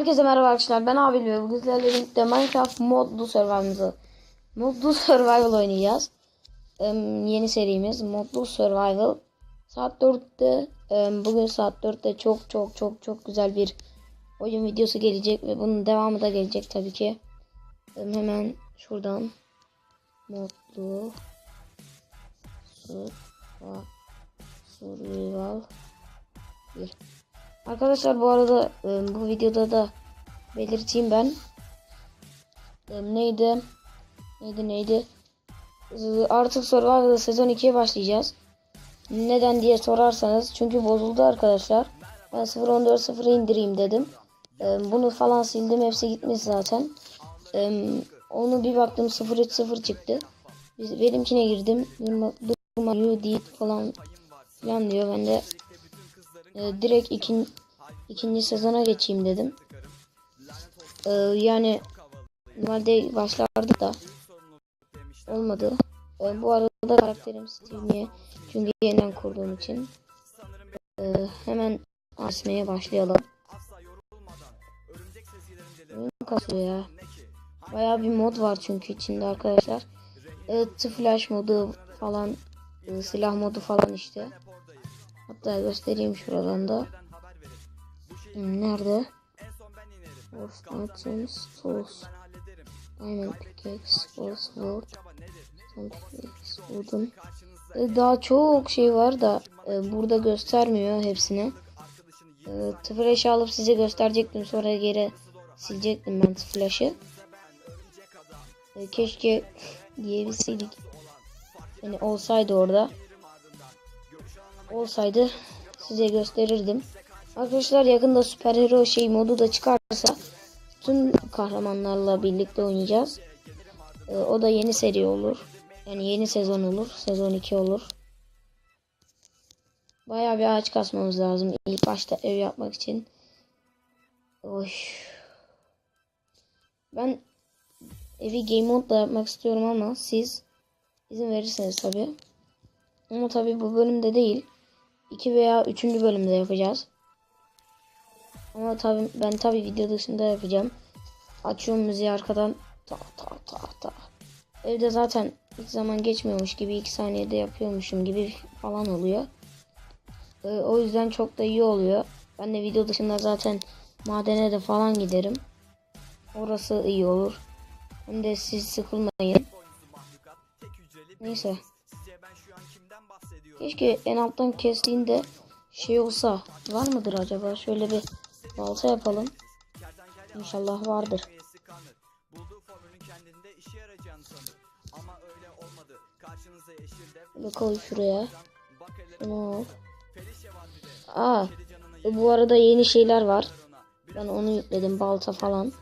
Herkese merhaba arkadaşlar. Ben Abil ve bugün sizlerle birlikte Minecraft modlu survival'ımızı modlu survival oynayacağız. Ee, yeni serimiz modlu survival. Saat 4'te e, bugün saat 4'te çok çok çok çok güzel bir oyun videosu gelecek ve bunun devamı da gelecek tabii ki. Ee, hemen şuradan modlu survival survival 1 Arkadaşlar bu arada e, bu videoda da belirteyim ben. Neydi? Neydi neydi? Artık Survival'da sezon 2'ye başlayacağız. Neden diye sorarsanız çünkü bozuldu arkadaşlar. Ben 0.14.0'ı indireyim dedim. Bunu falan sildim hepsi gitmiş zaten. Onu bir baktım 0.3.0 çıktı. Benimkine girdim. Durma, durma you falan filan diyor. Ben de e, direkt ikin, ikinci sezona geçeyim dedim. E, yani normalde başlardı da olmadı. E, bu arada karakterim Steve'ye çünkü yeniden kurduğum için e, hemen asmaya başlayalım. Oyun kasıyor ya. Bayağı bir mod var çünkü içinde arkadaşlar. E, flash modu falan e, silah modu falan işte. Hatta göstereyim şuradan da. Nerede? Force Items, Tools, Diamond Pickaxe, Force Sword, Pickaxe, Wooden. E, Daha çok şey var da e, burada göstermiyor hepsini. E, Flash'ı alıp size gösterecektim sonra geri silecektim ben Flash'ı. E, keşke diyebilseydik. Yani olsaydı orada olsaydı size gösterirdim. Arkadaşlar yakında süper hero şey modu da çıkarsa tüm kahramanlarla birlikte oynayacağız. Ee, o da yeni seri olur. Yani yeni sezon olur. Sezon 2 olur. Bayağı bir ağaç kasmamız lazım. İlk başta ev yapmak için. Oy. Ben evi game modda yapmak istiyorum ama siz izin verirseniz tabi. Ama tabi bu bölümde değil. 2 veya 3. bölümde yapacağız. Ama tabi ben tabi video dışında yapacağım. Açıyorum müziği arkadan. Ta ta ta ta. Evde zaten hiç zaman geçmiyormuş gibi 2 saniyede yapıyormuşum gibi falan oluyor. Ee, o yüzden çok da iyi oluyor. Ben de video dışında zaten madene de falan giderim. Orası iyi olur. Hem de siz sıkılmayın. Neyse. Keşke en alttan kestiğinde şey olsa var mıdır acaba? Şöyle bir balta yapalım. İnşallah vardır. Böyle koy şuraya. Şunu. Aa, bu arada yeni şeyler var. Ben onu yükledim balta falan.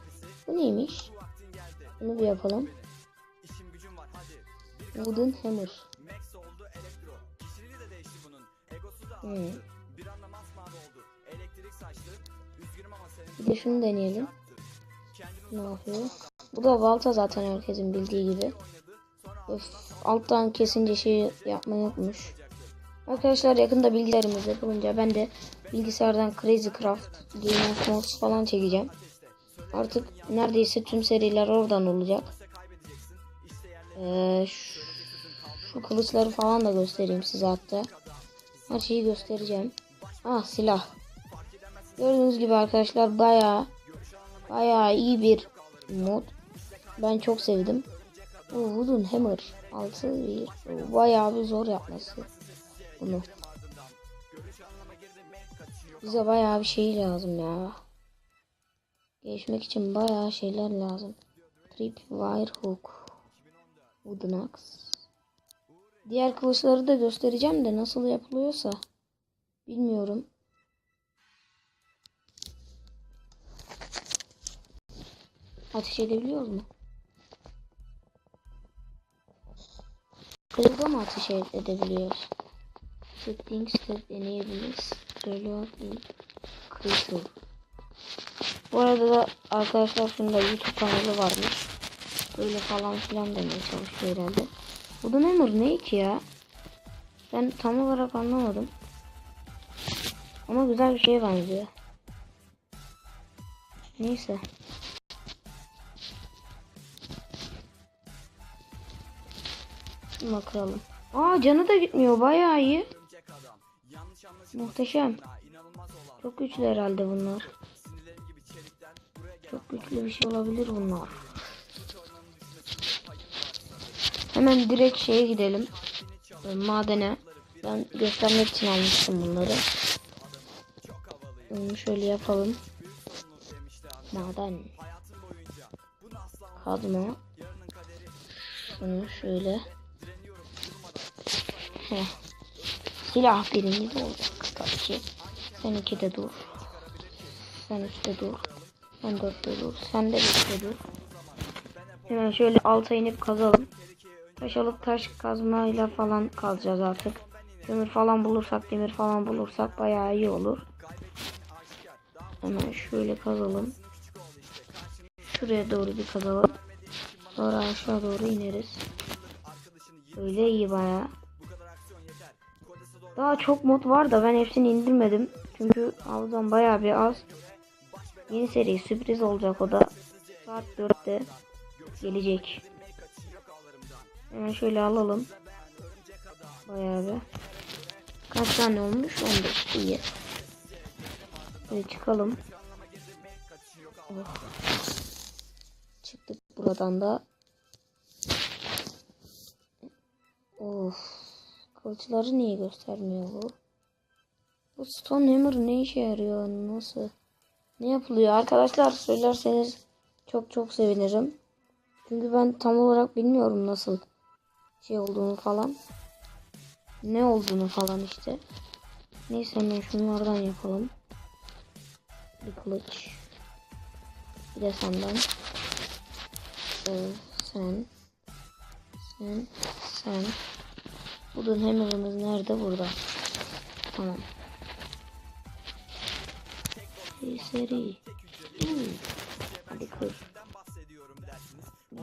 Bu neymiş? Bunu bir yapalım. Wooden hammer. Hmm. Bir de şunu deneyelim. Ne yapıyor? Bu da balta zaten herkesin bildiği gibi. Öf, alttan kesince şey yapma yokmuş. Arkadaşlar yakında bilgisayarımız yapılınca ben de bilgisayardan Crazy Craft, Game of Mods falan çekeceğim. Artık neredeyse tüm seriler oradan olacak. Ee, şu, şu kılıçları falan da göstereyim size hatta. Her şeyi göstereceğim. Ah silah. Gördüğünüz gibi arkadaşlar baya baya iyi bir mod. Ben çok sevdim. O Wooden Hammer 6 bir bayağı bir zor yapması bunu. Bize bayağı bir şey lazım ya. Geçmek için bayağı şeyler lazım. Trip wire hook. Wooden axe. Diğer kılıçları da göstereceğim de nasıl yapılıyorsa. Bilmiyorum. Ateş edebiliyoruz mu? Kılıçla mı ateş edebiliyoruz? Settings that enables reloading crystal. Bu arada da arkadaşlar şunda YouTube kanalı varmış. Böyle falan filan demeye çalışıyor herhalde. Bu da memur ne ki ya? Ben tam olarak anlamadım. Ama güzel bir şeye benziyor. Neyse. Şunu kıralım. Aa canı da gitmiyor bayağı iyi. Muhteşem. Çok güçlü herhalde bunlar. Çok güçlü bir şey olabilir bunlar. Hemen direkt şeye gidelim. E, Madene. Ben göstermek için almıştım bunları. Bunu şöyle yapalım. Maden. Kazma. Şunu şöyle. Heh. Silah birinci de olacak tabii ki. Sen ikide dur. Sen üçte dur. Sen dörtte dur. Sen de beşte dur. Hemen şöyle alta inip kazalım. Taş alıp taş kazmayla falan kazacağız artık. Demir falan bulursak, demir falan bulursak bayağı iyi olur. Hemen şöyle kazalım. Şuraya doğru bir kazalım. Sonra aşağı doğru ineriz. Öyle iyi bayağı. Daha çok mod var da ben hepsini indirmedim. Çünkü avdan bayağı bir az. Yeni seri sürpriz olacak o da. Saat 4'te gelecek. Hemen şöyle alalım. Bayağı bir. Kaç tane olmuş? 15. İyi. Böyle çıkalım. Oh. Çıktık buradan da. Of. Kılıçları niye göstermiyor bu? Bu Stone Hammer ne işe yarıyor? Nasıl? Ne yapılıyor? Arkadaşlar söylerseniz çok çok sevinirim. Çünkü ben tam olarak bilmiyorum nasıl şey olduğunu falan. Ne olduğunu falan işte. Neyse hemen şunlardan yapalım. Bir kılıç. Bir de senden. Ee, sen. Sen. Sen. Buradan hammer'ımız nerede? Burada. Tamam. Seri seri. Hadi kır.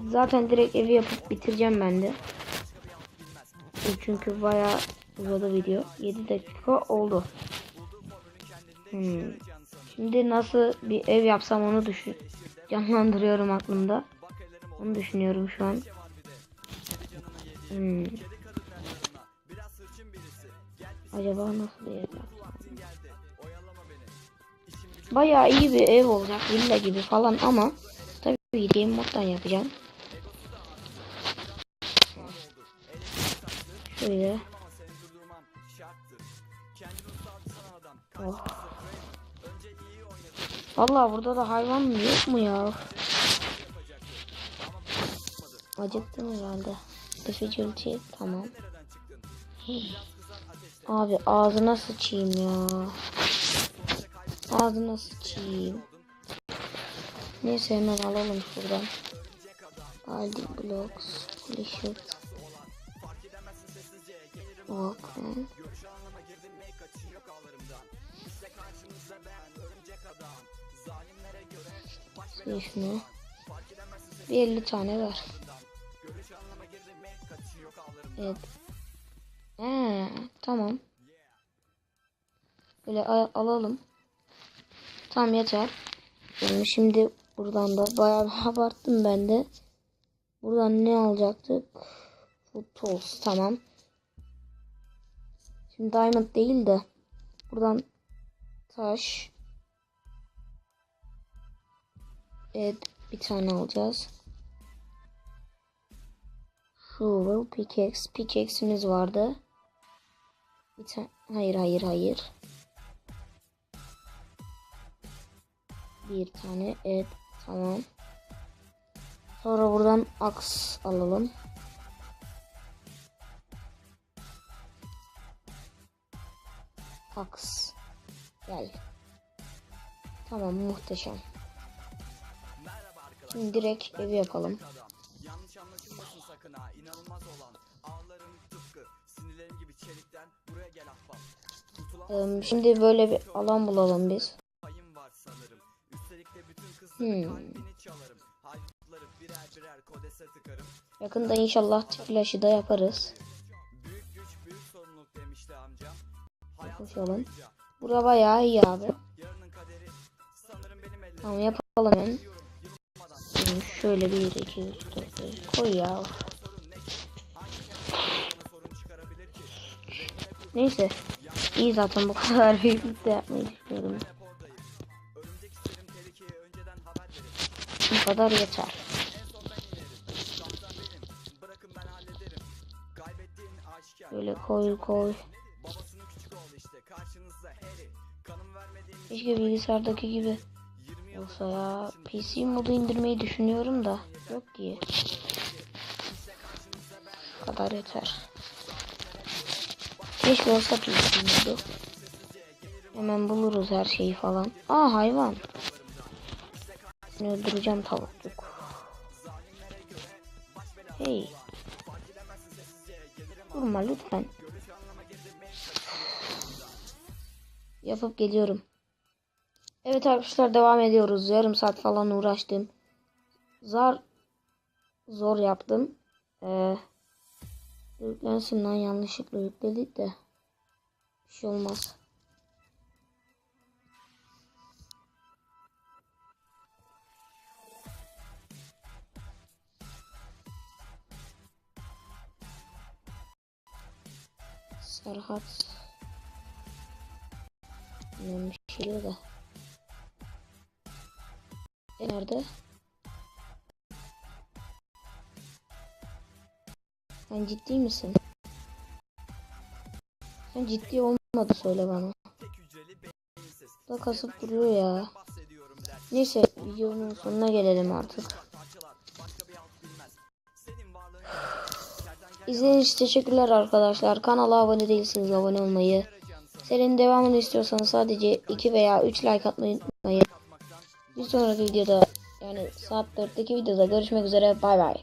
Zaten direkt evi yapıp bitireceğim ben de. Çünkü bayağı uzadı video. 7 dakika oldu. Hmm. Şimdi nasıl bir ev yapsam onu düşün. Canlandırıyorum aklımda. Onu düşünüyorum şu an. Hmm. Acaba nasıl bir ev yapsam? İyi bir ev olacak. Villa gibi falan ama tabii game moddan yapacağım. Şöyle. Oh. Vallahi burada da hayvan yok mu ya? Acıktım herhalde. Difficulty tamam. Hey. Abi ağzına sıçayım ya. Ağzına sıçayım. Neyse hemen alalım şuradan. Building blocks. Okay. Şey şunu. Bir 50 tane ver. Evet. Tamam. Böyle al- alalım. Tamam yeter. Yani şimdi buradan da bayağı bir abarttım ben de. Buradan ne alacaktık? Food tools tamam. Şimdi diamond değil de buradan taş. Evet bir tane alacağız. Shovel, pickaxe. Pickaxe'imiz vardı. Bir tane. Hayır hayır hayır. Bir tane. Evet tamam. Sonra buradan aks alalım. Aks. Gel. Tamam muhteşem. Şimdi direkt evi yapalım. Yanlış anlaşılmasın sakın ha inanılmaz olan Ağlarım tıpkı sinirlerim gibi çelikten Ee, Şimdi böyle bir alan bulalım biz. Hmm. Yakında inşallah flash'ı da yaparız. Boyunca Bura bayağı iyi abi. Tamam yapalım. Hmm, Şöyle bir 2 3 4 5 koy ya. Neyse. İyi zaten bu kadar büyüklükte yapmayı düşünüyorum. Bu kadar yeter. Böyle koy koy. Keşke bilgisayardaki gibi 20 yıl olsa ya. PC modu indirmeyi düşünüyorum da. Yok ki. Bu kadar yeter. Keşke olsa modu. Hemen buluruz her şeyi falan. Aa hayvan. Seni öldüreceğim tavukçuk. Hey. Durma lütfen. Yapıp geliyorum. Evet arkadaşlar devam ediyoruz. Yarım saat falan uğraştım. Zar zor yaptım. Ee, yüklensin lan yanlışlıkla yükledik de. Bir şey olmaz. Serhat Bilmiyorum bir şey diyor da. E nerede? Sen ciddi misin? Sen ciddi olmadı söyle bana. Da kasıp duruyor ya. Neyse videonun sonuna gelelim artık. İzlediğiniz için teşekkürler arkadaşlar. Kanala abone değilseniz abone olmayı. Serinin devamını istiyorsanız sadece 2 veya 3 like atmayı unutmayın. Bir sonraki videoda yani saat 4'teki videoda görüşmek üzere. Bay bay.